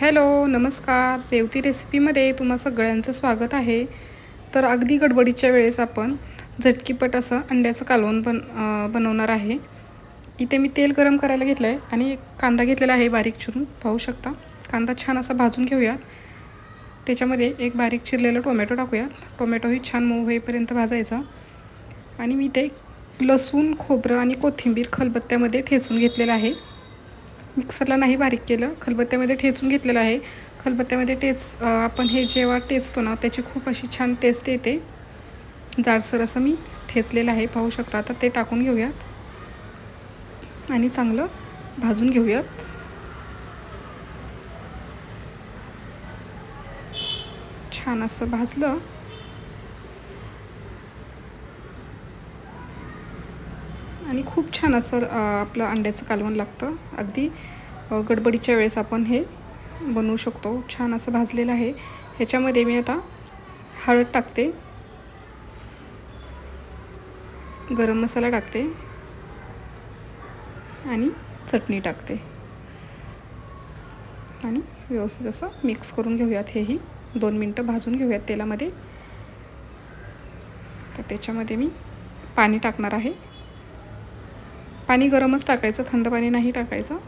Hello नमस्कार. रेवती रेसिपीमध्ये तुम्हा सगळ्यांचं स्वागत आहे. तर अगदी गडबडीच्या वेळेस आपण झटकीपट असं अंड्याचं कालवण बन बनवणार आहे. इथे मी तेल गरम करायला घेतलं आहे आणि एक कांदा घेतलेला आहे बारीक चिरून. पाहू शकता? कांदा छान असा भाजून घेऊया. त्याच्यामध्ये एक बारीक चिरलेलं टोमॅटो टाकूया टोमॅटोही छान मऊ होईपर्यंत भाजायचा. आणि मी ते लसूण खोबरं आणि कोथिंबीर खलबत्त्यामध्ये ठेचून घेतलेलं आहे. मिक्सरला नाही बारीक केलं. खलबत्त्यामध्ये ठेचून घेतलेलं आहे. खलबत्त्यामध्ये टेच आपण हे जेव्हा टेचतो ना त्याची खूप अशी छान टेस्ट येते. जाडसर असं मी ठेचलेलं आहे. पाहू शकता. आता ते टाकून घेऊयात. आणि चांगलं भाजून घेऊयात. छान असं भाजलं. आणि खूप छान असं आपलं अंड्याचं कालवण लागतं. अगदी गडबडीच्या वेळेस आपण हे बनवू शकतो. छान असं भाजलेलं आहे. ह्याच्यामध्ये मी आता हळद टाकते. गरम मसाला टाकते. आणि चटणी टाकते. आणि व्यवस्थित असं मिक्स करून घेऊयात. हेही दोन मिनटं भाजून घेऊयात तेलामध्ये. तर त्याच्यामध्ये मी पाणी टाकणार आहे. पाणी गरमच टाकायचं थंड पाणी नाही टाकायचं.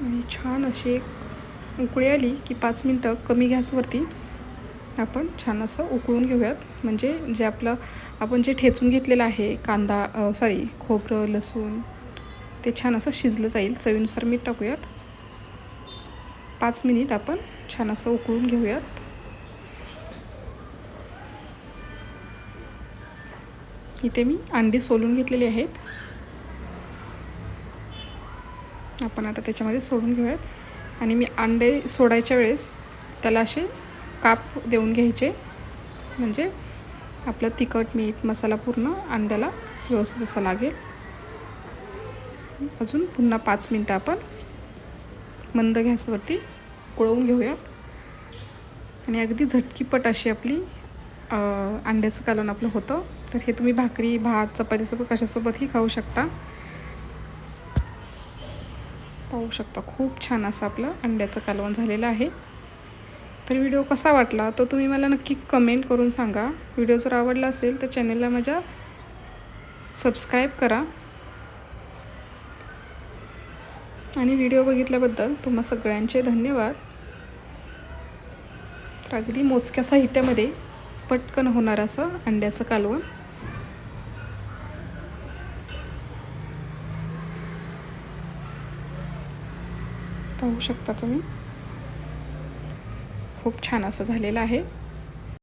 आणि छान अशी एक उकळी आली की पाच मिनटं कमी गॅसवरती आपण छान असं उकळून घेऊयात. म्हणजे जे आपलं आपण जे ठेचून घेतलेलं आहे कांदा सॉरी खोबरं लसूण ते छान असं शिजलं जाईल. चवीनुसार मीठ टाकूयात. पाच मिनिट आपण छान असं उकळून घेऊयात. इथे मी अंडी सोलून घेतलेली आहेत. आपण आता त्याच्यामध्ये सोडून घेऊयात. आणि मी अंडे सोडायच्या वेळेस त्याला असे काप देऊन घ्यायचे. म्हणजे आपलं तिखट मीठ मसाला पूर्ण अंड्याला व्यवस्थित असं लागेल. अजून पुन्हा पाच मिनटं आपण मंद गॅसवरती उकळवून घेऊयात आणि अगदी झटकीपट अशी आपली अंड्याचं कालवण आपलं होतं. तर हे तुम्ही भाकरी भात चपातीसोबत कशासोबतही खाऊ शकता. पाहू शकता खूप छान असं आपलं अंड्याचं कालवण झालेलं आहे. तर व्हिडिओ कसा वाटला तो तुम्ही मला नक्की कमेंट करून सांगा. व्हिडिओ जर आवडला असेल तर चॅनलला माझ्या सबस्क्राईब करा. आणि व्हिडिओ बघितल्याबद्दल तुम्हा सगळ्यांचे धन्यवाद. तर अगदी मोजक्या साहित्यामध्ये पटकन होणार असं अंड्याचं कालवण. पाहू शकता तुम्ही? खूप छान असं झालेलं आहे.